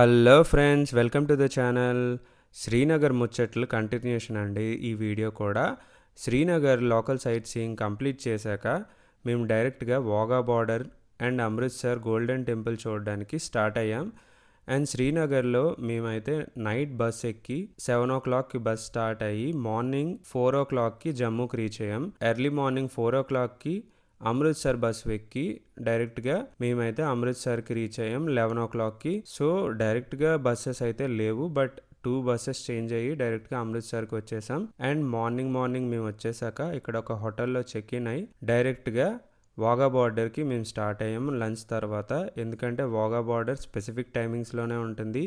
Hello friends welcome to the channel. Srinagar ముచ్చట్లు continuation అండి. ఈ వీడియో కూడా Srinagar local sight seeing complete చేశాక మేము డైరెక్ట్గా Wagah border and Amritsar golden temple చూడడానికి స్టార్ట్ అయ్యాం. అండ్ శ్రీనగర్లో మేమైతే నైట్ బస్ ఎక్కి సెవెన్ ఓ క్లాక్కి బస్ స్టార్ట్ అయ్యి మార్నింగ్ ఫోర్ ఓ క్లాక్కి జమ్మూకి రీచ్ అయ్యాం. ఎర్లీ మార్నింగ్ ఫోర్ ఓ క్లాక్కి అమృత్సర్ బస్ ఎక్కి డైరెక్ట్గా మేమైతే అమృత్సర్కి రీచ్ అయ్యాం లెవెన్ ఓ క్లాక్కి సో డైరెక్ట్గా బస్సెస్ అయితే లేవు బట్ టూ బస్సెస్ చేంజ్ అయ్యి డైరెక్ట్గా అమృత్సర్కి వచ్చేసాం. అండ్ మార్నింగ్ మార్నింగ్ మేము వచ్చేసాక ఇక్కడ ఒక హోటల్లో చెక్ ఇన్ అయ్యి డైరెక్ట్గా వాగా బార్డర్కి మేము స్టార్ట్ అయ్యాము లంచ్ తర్వాత. ఎందుకంటే వాగా బార్డర్ స్పెసిఫిక్ టైమింగ్స్లోనే ఉంటుంది.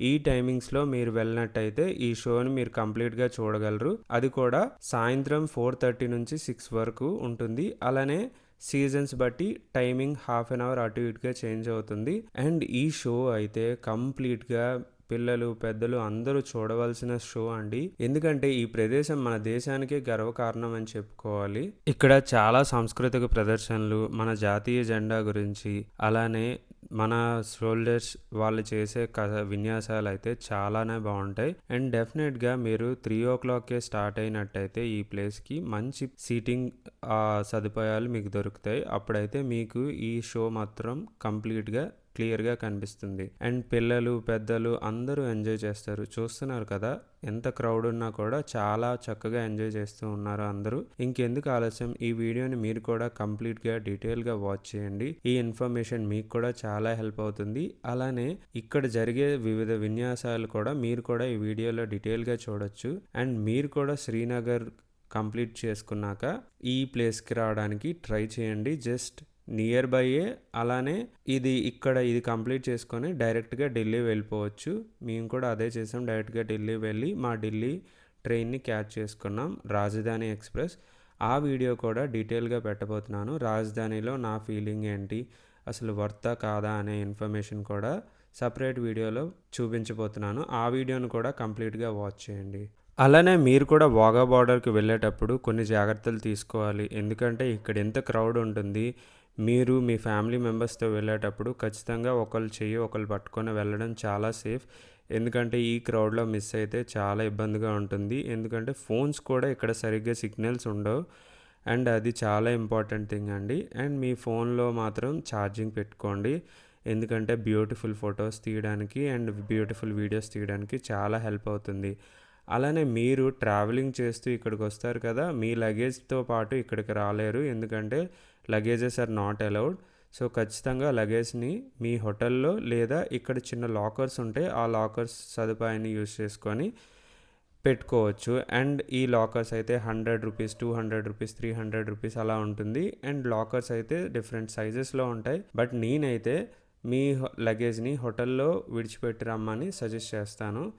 ఈ టైమింగ్స్లో మీరు వెళ్ళినట్టయితే ఈ షోని మీరు కంప్లీట్గా చూడగలరు. అది కూడా సాయంత్రం ఫోర్ థర్టీ నుంచి సిక్స్ వరకు ఉంటుంది. అలానే సీజన్స్ బట్టి టైమింగ్ హాఫ్ అన్ అవర్ అటు ఇటుగా చేంజ్ అవుతుంది. అండ్ ఈ షో అయితే కంప్లీట్గా పిల్లలు పెద్దలు అందరూ చూడవలసిన షో అండి. ఎందుకంటే ఈ ప్రదేశం మన దేశానికే గర్వకారణం అని చెప్పుకోవాలి. ఇక్కడ చాలా సాంస్కృతిక ప్రదర్శనలు మన జాతీయ జెండా గురించి అలానే మన సోల్జర్స్ వాళ్ళు చేసే కథ విన్యాసాలు అయితే చాలానే బాగుంటాయి. అండ్ డెఫినెట్గా మీరు త్రీ ఓ క్లాక్కే స్టార్ట్ అయినట్టయితే ఈ ప్లేస్కి మంచి సీటింగ్ సదుపాయాలు మీకు దొరుకుతాయి. అప్పుడైతే మీకు ఈ షో మాత్రం కంప్లీట్గా క్లియర్గా కనిపిస్తుంది. అండ్ పిల్లలు పెద్దలు అందరూ ఎంజాయ్ చేస్తారు. చూస్తున్నారు కదా ఎంత క్రౌడ్ ఉన్నా కూడా చాలా చక్కగా ఎంజాయ్ చేస్తూ ఉన్నారు అందరూ. ఇంకెందుకు ఆలస్యం? ఈ వీడియోని మీరు కూడా కంప్లీట్గా డీటెయిల్గా వాచ్ చేయండి. ఈ ఇన్ఫర్మేషన్ మీకు కూడా చాలా హెల్ప్ అవుతుంది. అలానే ఇక్కడ జరిగే వివిధ విన్యాసాలు కూడా మీరు కూడా ఈ వీడియోలో డీటెయిల్గా చూడొచ్చు. అండ్ మీరు కూడా శ్రీనగర్ కంప్లీట్ చేసుకున్నాక ఈ ప్లేస్కి రావడానికి ట్రై చేయండి. జస్ట్ నియర్ బైయే అలానే ఇది ఇక్కడ ఇది కంప్లీట్ చేసుకొని డైరెక్ట్గా ఢిల్లీ వెళ్ళిపోవచ్చు. మేము కూడా అదే చేసాం డైరెక్ట్గా ఢిల్లీ వెళ్ళి మా ఢిల్లీ ట్రైన్ని క్యాచ్ చేసుకున్నాం రాజధాని ఎక్స్ప్రెస్. ఆ వీడియో కూడా డీటెయిల్గా పెట్టబోతున్నాను. రాజధానిలో నా ఫీలింగ్ ఏంటి అసలు వర్తా కాదా అనే ఇన్ఫర్మేషన్ కూడా సపరేట్ వీడియోలో చూపించబోతున్నాను. ఆ వీడియోను కూడా కంప్లీట్గా వాచ్ చేయండి. అలానే మీరు కూడా వాగా బార్డర్కి వెళ్ళేటప్పుడు కొన్ని జాగ్రత్తలు తీసుకోవాలి. ఎందుకంటే ఇక్కడ ఎంత క్రౌడ్ ఉంటుంది మీరు మీ ఫ్యామిలీ మెంబర్స్తో వెళ్ళేటప్పుడు ఖచ్చితంగా ఒకళ్ళు చెయ్యి ఒకళ్ళు పట్టుకొని వెళ్ళడం చాలా సేఫ్. ఎందుకంటే ఈ క్రౌడ్లో మిస్ అయితే చాలా ఇబ్బందిగా ఉంటుంది. ఎందుకంటే ఫోన్స్ కూడా ఇక్కడ సరిగ్గా సిగ్నల్స్ ఉండవు. అండ్ అది చాలా ఇంపార్టెంట్ థింగ్ అండి. అండ్ మీ ఫోన్లో మాత్రం ఛార్జింగ్ పెట్టుకోండి. ఎందుకంటే బ్యూటిఫుల్ ఫొటోస్ తీయడానికి అండ్ బ్యూటిఫుల్ వీడియోస్ తీయడానికి చాలా హెల్ప్ అవుతుంది. అలానే మీరు ట్రావెలింగ్ చేస్తూ ఇక్కడికి వస్తారు కదా మీ లగేజ్తో పాటు ఇక్కడికి రాలేరు. ఎందుకంటే luggages are not allowed. So ఖచ్చితంగా లగేజ్ని మీ హోటల్లో లేదా ఇక్కడ చిన్న లాకర్స్ ఉంటే ఆ లాకర్స్ సదుపాయాన్ని యూజ్ చేసుకొని పెట్టుకోవచ్చు. అండ్ ఈ లాకర్స్ అయితే hundred rupees two hundred rupees three hundred rupees అలా ఉంటుంది. అండ్ లాకర్స్ అయితే డిఫరెంట్ సైజెస్లో ఉంటాయి. బట్ నేనైతే మీ లగేజ్ని హోటల్లో విడిచిపెట్టి రమ్మని సజెస్ట్ చేస్తాను.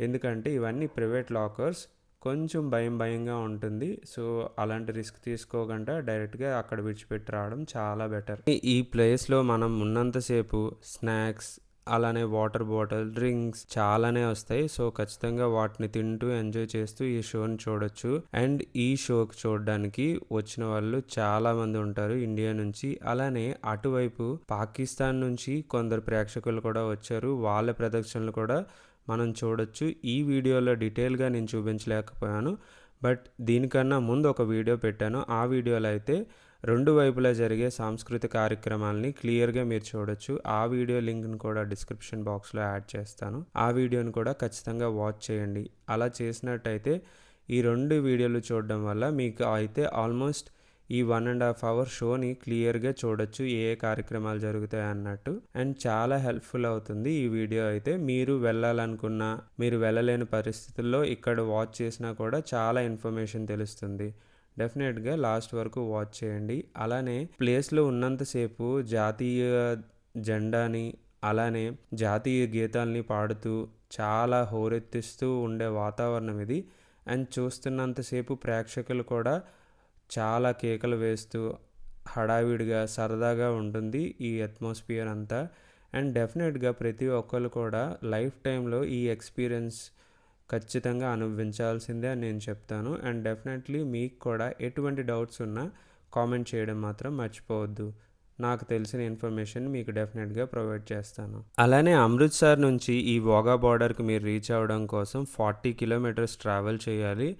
ఎందుకంటే ఇవన్నీ ప్రైవేట్ లాకర్స్. కొంచెం భయం భయంగా ఉంటుంది. సో అలాంటి రిస్క్ తీసుకోకుండా డైరెక్ట్గా అక్కడ విడిచిపెట్టి రావడం చాలా బెటర్. ఈ ప్లేస్లో మనం ఉన్నంతసేపు స్నాక్స్ అలానే వాటర్ బాటిల్ డ్రింక్స్ చాలానే వస్తాయి. సో ఖచ్చితంగా వాటిని తింటూ ఎంజాయ్ చేస్తూ ఈ షోని చూడొచ్చు. అండ్ ఈ షోకి చూడడానికి వచ్చిన వాళ్ళు చాలా మంది ఉంటారు ఇండియా నుంచి. అలానే అటువైపు పాకిస్తాన్ నుంచి కొందరు ప్రేక్షకులు కూడా వచ్చారు. వాళ్ళ ప్రదర్శనలు కూడా మనం చూడొచ్చు. ఈ వీడియోలో డీటెయిల్గా నేను చూపించలేకపోయాను. బట్ దీనికన్నా ముందు ఒక వీడియో పెట్టాను. ఆ వీడియోలో అయితే రెండు వైపులా జరిగే సాంస్కృతిక కార్యక్రమాలని క్లియర్గా మీరు చూడొచ్చు. ఆ వీడియో లింక్ని కూడా డిస్క్రిప్షన్ బాక్స్లో యాడ్ చేస్తాను. ఆ వీడియోని కూడా ఖచ్చితంగా వాచ్ చేయండి. అలా చేసినట్టయితే ఈ రెండు వీడియోలు చూడడం వల్ల మీకు అయితే ఆల్మోస్ట్ ఈ వన్ అండ్ హాఫ్ అవర్ షోని క్లియర్గా చూడొచ్చు ఏ ఏ కార్యక్రమాలు జరుగుతాయి అన్నట్టు. అండ్ చాలా హెల్ప్ఫుల్ అవుతుంది ఈ వీడియో అయితే. మీరు వెళ్ళాలనుకున్నా మీరు వెళ్ళలేని పరిస్థితుల్లో ఇక్కడ వాచ్ చేసినా కూడా చాలా ఇన్ఫర్మేషన్ తెలుస్తుంది. డెఫినెట్గా లాస్ట్ వరకు వాచ్ చేయండి. అలానే ప్లేస్లో ఉన్నంతసేపు జాతీయ జెండాని అలానే జాతీయ గీతాల్ని పాడుతూ చాలా హోరెత్తిస్తూ ఉండే వాతావరణం ఇది. అండ్ చూస్తున్నంతసేపు ప్రేక్షకులు కూడా చాలా కేకలు వేస్తూ హడావిడిగా సరదాగా ఉంటుంది ఈ అట్మాస్ఫియర్ అంతా. అండ్ డెఫినెట్గా ప్రతి ఒక్కరు కూడా లైఫ్ టైంలో ఈ ఎక్స్పీరియన్స్ ఖచ్చితంగా అనుభవించాల్సిందే అని నేను చెప్తాను. అండ్ డెఫినెట్లీ మీకు కూడా ఎటువంటి డౌట్స్ ఉన్నా కామెంట్ చేయడం మాత్రం మర్చిపోవద్దు. నాకు తెలిసిన ఇన్ఫర్మేషన్ మీకు డెఫినెట్గా ప్రొవైడ్ చేస్తాను. అలానే అమృత్సర్ నుంచి ఈ వాగా బార్డర్కి మీరు రీచ్ అవ్వడం కోసం ఫార్టీ కిలోమీటర్స్ ట్రావెల్ చేయాలి.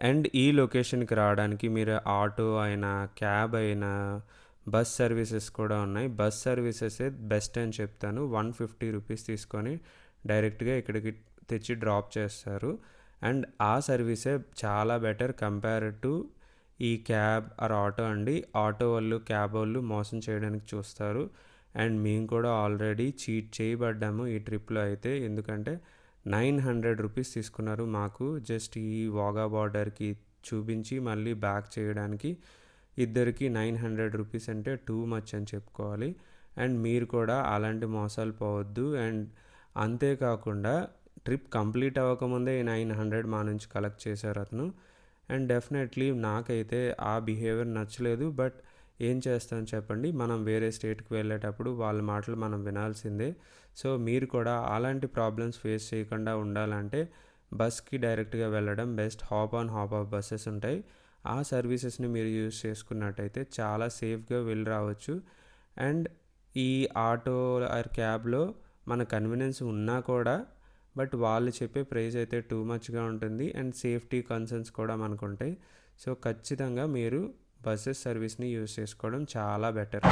అండ్ ఈ లొకేషన్కి రావడానికి మీరు ఆటో అయినా క్యాబ్ అయినా బస్ సర్వీసెస్ కూడా ఉన్నాయి. బస్ సర్వీసెస్ బెస్ట్ అని చెప్తాను. వన్ ఫిఫ్టీ రూపీస్ తీసుకొని డైరెక్ట్గా ఇక్కడికి తెచ్చి డ్రాప్ చేస్తారు. అండ్ ఆ సర్వీసే చాలా బెటర్ కంపేర్ టు ఈ క్యాబ్ ఆర్ ఆటో అండి. ఆటో వాళ్ళు క్యాబ్ వాళ్ళు మోసం చేయడానికి చూస్తారు. అండ్ మేము కూడా ఆల్రెడీ చీట్ చేయబడ్డాము ఈ ట్రిప్లో అయితే. ఎందుకంటే నైన్ హండ్రెడ్ రూపీస్ తీసుకున్నారు. మాకు జస్ట్ ఈ వాగా బార్డర్కి చూపించి మళ్ళీ బ్యాక్ చేయడానికి ఇద్దరికి నైన్ హండ్రెడ్ రూపీస్ అంటే టూ మచ్ అని చెప్పుకోవాలి. అండ్ మీరు కూడా అలాంటి మోసాలు పోవద్దు. అండ్ అంతేకాకుండా ట్రిప్ కంప్లీట్ అవ్వకముందే నైన్ హండ్రెడ్ మా నుంచి కలెక్ట్ చేశారు అతను. అండ్ డెఫినెట్లీ నాకైతే ఆ బిహేవియర్ నచ్చలేదు. బట్ ఏం చేస్తాం చెప్పండి. మనం వేరే స్టేట్కి వెళ్ళేటప్పుడు వాళ్ళ మాటలు మనం వినాల్సిందే. సో మీరు కూడా అలాంటి ప్రాబ్లమ్స్ ఫేస్ చేయకుండా ఉండాలంటే బస్కి డైరెక్ట్గా వెళ్ళడం best. Hop on hop off buses ఉంటాయి. ఆ సర్వీసెస్ని మీరు యూజ్ చేసుకున్నట్టయితే చాలా సేఫ్గా వెళ్ళి రావచ్చు. అండ్ ఈ ఆటో ఆర్ క్యాబ్లో మన కన్వీనియన్స్ ఉన్నా కూడా బట్ వాళ్ళు చెప్పే ప్రైస్ అయితే టూ మచ్గా ఉంటుంది. అండ్ సేఫ్టీ కన్సర్న్స్ కూడా మనకు ఉంటాయి సో ఖచ్చితంగా మీరు బస్సెస్ సర్వీస్ని యూజ్ చేసుకోవడం చాలా బెటర్.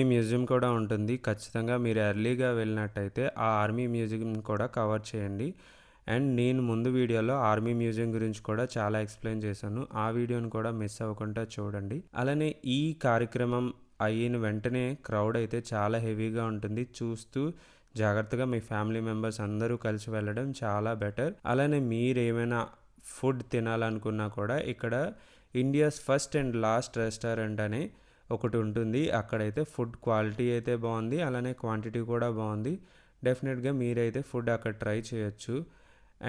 ఆర్మీ మ్యూజియం కూడా ఉంటుంది. ఖచ్చితంగా మీరు ఎర్లీగా వెళ్ళినట్టయితే ఆ ఆర్మీ మ్యూజియం కూడా కవర్ చేయండి. అండ్ నేను ముందు వీడియోలో ఆర్మీ మ్యూజియం గురించి కూడా చాలా ఎక్స్ప్లెయిన్ చేశాను. ఆ వీడియోని కూడా మిస్ అవ్వకుండా చూడండి. అలానే ఈ కార్యక్రమం అయిన వెంటనే క్రౌడ్ అయితే చాలా హెవీగా ఉంటుంది. చూస్తూ జాగ్రత్తగా మీ ఫ్యామిలీ మెంబర్స్ అందరూ కలిసి వెళ్ళడం చాలా బెటర్ అలానే మీరు ఏమైనా ఫుడ్ తినాలనుకున్నా కూడా ఇక్కడ India's first and last restaurant అని ఒకటి ఉంటుంది. అక్కడైతే ఫుడ్ క్వాలిటీ అయితే బాగుంది. అలానే క్వాంటిటీ కూడా బాగుంది. డెఫినెట్గా మీరైతే ఫుడ్ అక్కడ ట్రై చేయొచ్చు.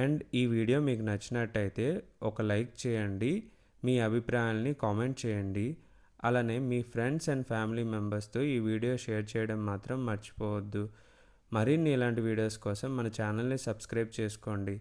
అండ్ ఈ వీడియో మీకు నచ్చినట్టయితే ఒక లైక్ చేయండి. మీ అభిప్రాయాల్ని కామెంట్ చేయండి. అలానే మీ ఫ్రెండ్స్ అండ్ ఫ్యామిలీ మెంబర్స్తో ఈ వీడియో షేర్ చేయడం మాత్రం మర్చిపోవద్దు. మరిన్ని ఇలాంటి వీడియోస్ కోసం మన ఛానల్ని సబ్స్క్రైబ్ చేసుకోండి.